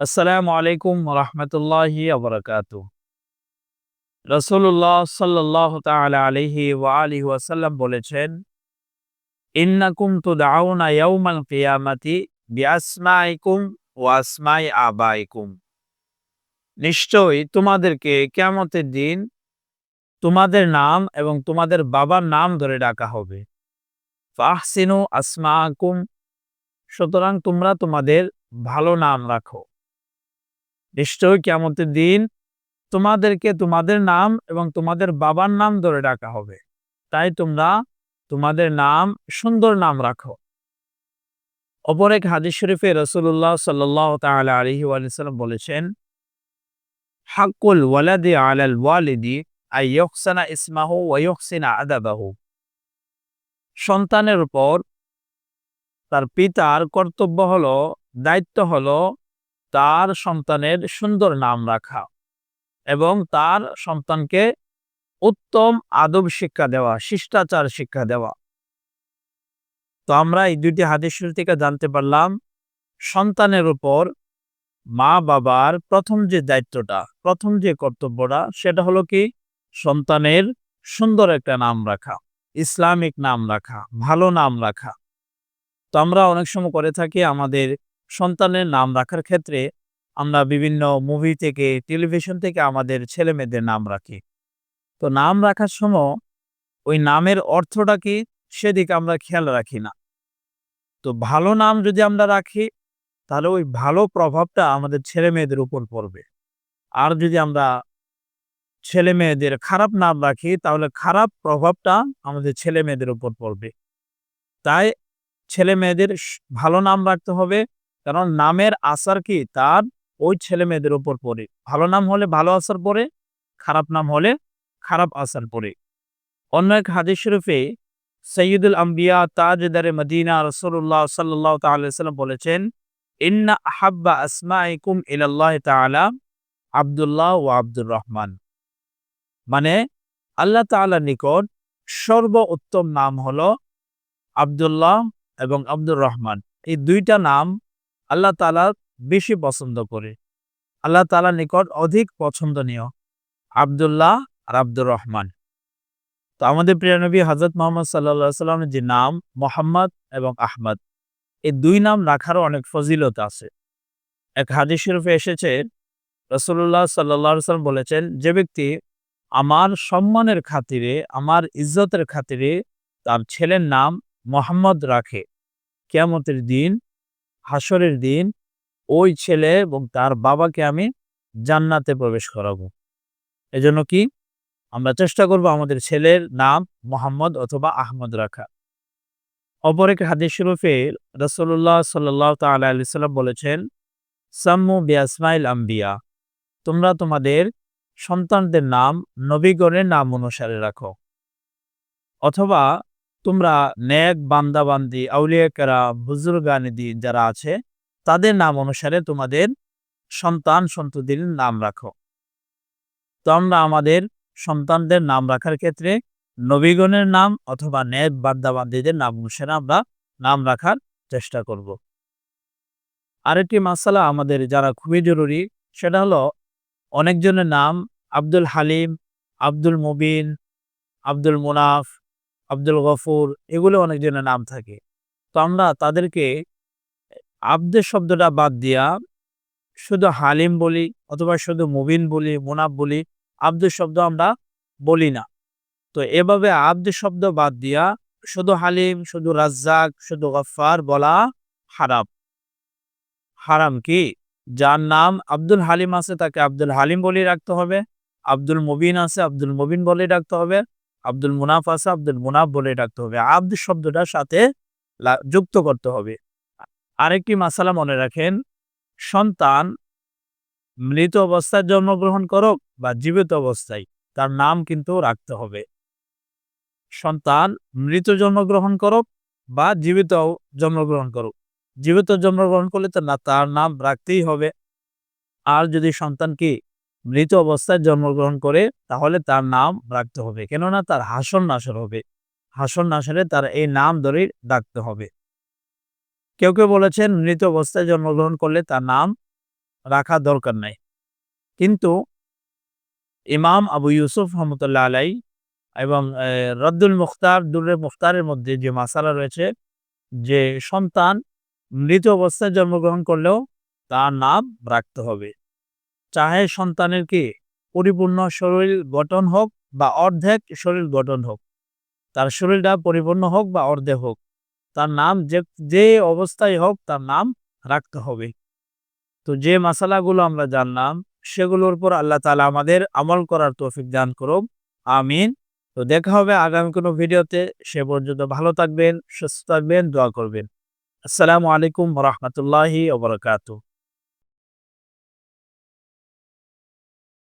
আসসালামু আলাইকুম রহমতুল্লাহি আবরকাত রসুল্লাহ সাল্লাহ তালা আলহি ওয়া আলিহি ওয়াসাল্লাম বলেছেন, ইন্নাকুম তুদাউনা ইয়াউমাল কিয়ামাতি বিআসমাইকুম ওয়া আসমাই আবাইকুম নিশ্চয়ই তোমাদেরকে কিয়ামতের দিন তোমাদের নাম এবং তোমাদের বাবার নাম ধরে ডাকা হবে। ফাহসিনু আসমাকুম সুতরাং তোমরা তোমাদের ভালো নাম রাখো। নিশ্চয়ই কেমতের দিন তোমাদেরকে তোমাদের নাম এবং তোমাদের বাবার নাম ধরে ডাকা হবে। তাই তোমরা তোমাদের নাম, সুন্দর নাম রাখো। অপর এক হাদিস শরীফে রসুল্লাহ সাল্লাহ তালা আলহি আলিয়াল্লাম বলেছেন হাকুল ওয়ালাদি আলাল ওয়ালিদি আইয়কসানা ইসমাহু ওয়কসিনা আদাবাহু। সন্তানের উপর তার পিতার কর্তব্য হলো, দায়িত্ব হলো তার সন্তানের সুন্দর নাম রাখা এবং তার সন্তানকে উত্তম আদব শিক্ষা দেওয়া, শিষ্টাচার শিক্ষা দেওয়া। তো আমরা এই দুইটি হাদিস থেকে জানতে পারলাম, সন্তানের উপর মা বাবার প্রথম যে দায়িত্বটা, প্রথম যে কর্তব্যটা, সেটা হলো কি? সন্তানের সুন্দর একটা নাম রাখা, ইসলামিক নাম রাখা, ভালো নাম রাখা। তো আমরা অনেক সময় করে থাকি আমাদের সন্তানের নাম রাখার ক্ষেত্রে আমরা বিভিন্ন মুভি থেকে টেলিভিশন থেকে আমাদের ছেলে মেয়েদের নাম রাখি। তো নাম রাখার সময় ওই নামের অর্থটা কি সেদিকে আমরা খেয়াল রাখি না। তো ভালো নাম যদি আমরা রাখি, তাহলে ওই ভালো প্রভাবটা আমাদের ছেলে মেয়েদের উপর পড়বে। আর যদি আমরা ছেলে মেয়েদের খারাপ নাম রাখি, তাহলে খারাপ প্রভাবটা আমাদের ছেলে মেয়েদের উপর পড়বে। তাই ছেলে মেয়েদের ভালো নাম রাখতে হবে কারণ নামের আসার কি? তার ওই ছেলে মেয়েদের উপর পড়ে। ভালো নাম হলে ভালো আসার পরে খারাপ নাম হলে খারাপ আসার পরে অন্য এক হাদিস শরীফে সৈয়দুল আম্বিয়া তাজদারে মদিনা রসুল্লাহ সাল্লাহ তাল্লাম বলেছেন, ইন্না আহাব্বা আসমাইকুম ইলাল্লাহ তাআলা আব্দুল্লাহ ও আব্দুর রহমান। মানে আল্লাহ তাআলার নিকট সর্ব উত্তম নাম হলো আব্দুল্লাহ এবং আব্দুর রহমান। এই দুইটা নাম আল্লাহ তালা বেশি পছন্দ করে। আল্লাহ তালা নিকট অধিক পছন্দনীয় আবদুল্লাহ আর আব্দুর রহমান। তো আমাদের প্রিয় নবী হজরত মোহাম্মদ সাল্লা সাল্লামের যে নাম, মোহাম্মদ এবং আহমদ, এই দুই নাম রাখারও অনেক ফজিলত আছে। এক হাদিস শরীফে এসেছে রসুল্লাহ সাল্লাহ সাল্লাম বলেছেন, যে ব্যক্তি আমার সম্মানের খাতিরে, আমার ইজ্জতের খাতিরে তার ছেলের নাম মোহাম্মদ রাখে, কেয়ামতের দিন হাসরের দিন ওই ছেলে এবং তার বাবাকে আমি জান্নাতে প্রবেশ করাবো। এজন্য কি? আমরা চেষ্টা করব আমাদের ছেলের নাম মোহাম্মদ অথবা আহমদ রাখা। অপর এক হাদিস শরীফে রসল্লাহ সাল্লাহ তাল্লাহ সাল্লাম বলেছেন, সাম্মু বিয়াসমাইল আম্বিয়া তোমরা তোমাদের সন্তানদের নাম নবীগণের নাম অনুসারে রাখো। অথবা তোমরা ন্যাক বান্দাবান্দি, আউলিয়াকেরা, বুজুর্গানিদি যারা আছে, তাদের নাম অনুসারে তোমাদের সন্তান সন্ততির নাম রাখো। তো আমরা আমাদের সন্তানদের নাম রাখার ক্ষেত্রে নবীগণের নাম অথবা ন্যায় বান্দাবান্দিদের নাম অনুসারে আমরা নাম রাখার চেষ্টা করব। আরেকটি মাসালা আমাদের যারা খুবই জরুরি, সেটা হলো অনেকজনের নাম আব্দুল হালিম, আব্দুল মুবিন, আব্দুল মুনাফ আব্দুল গফুর এগুলো অনেকজনের নাম থাকে। তো আমরা তাদেরকে আব্দের শব্দটা বাদ দিয়া শুধু হালিম বলি অথবা শুধু মুবিন বলি, মুনাফ বলি আব্দুল শব্দ আমরা বলি না। তো এভাবে আব্দের শব্দ বাদ দিয়া শুধু হালিম, শুধু রাজ্জাক, শুধু গফার বলা হারাম। হারাম কি? যার নাম আব্দুল হালিম আছে তাকে আব্দুল হালিম বলে রাখতে হবে, আব্দুল মুবিন আছে আব্দুল মুবিন বলে রাখতে হবে। আব্দুল মুনাফ আছে আব্দুল মুনাফ বলে ডাকতে হবে। আব্দ শব্দটার সাথে যুক্ত করতে হবে। আরেকটি মাসালা মনে রাখেন, সন্তান মৃত অবস্থায় জন্মগ্রহণ করুক বা জীবিত অবস্থায়, তার নাম কিন্তু রাখতে হবে। সন্তান মৃত জন্মগ্রহণ করুক বা জীবিত জন্মগ্রহণ করুক। জীবিত জন্মগ্রহণ করলে তার নাম রাখতেই হবে। আর যদি সন্তান কি মৃত অবস্থায় জন্মগ্রহণ করে, তাহলে তার নাম রাখতে হবে। কেননা তার হাসন নাসর হবে। হাসন নাসরে তার এই নাম ধরে ডাকতে হবে। কেউ কেউ বলেছেন, মৃত অবস্থায় জন্মগ্রহণ করলে তার নাম রাখা দরকার নাই। কিন্তু ইমাম আবু ইউসুফ রহমতুল্লাহ আলাই এবং রদ্দুল মুখতার, দুরের মুখতারের মধ্যে যে মাসালা রয়েছে, যে সন্তান মৃত অবস্থায় জন্মগ্রহণ করলেও তার নাম রাখতে হবে। চাহে সন্তানের কি পরিপূর্ণ শরীর গঠন হোক বা অর্ধেক শরীর গঠন হোক। তার শরীরটা পরিপূর্ণ হোক বা অর্ধেক হোক। তার নাম যে যে অবস্থায় হোক তার নাম রাখতে হবে। তো যে মাসালাগুলো আমরা জানলাম, সেগুলোর উপর আল্লাহ তালা আমাদের আমল করার তৌফিক দান করুক। আমিন। তো দেখা হবে আগামী কোনো ভিডিওতে। সে পর্যন্ত ভালো থাকবেন, সুস্থ থাকবেন, দোয়া করবেন। আসসালামু আলাইকুম রহমতুল্লাহি ওবরাকাতু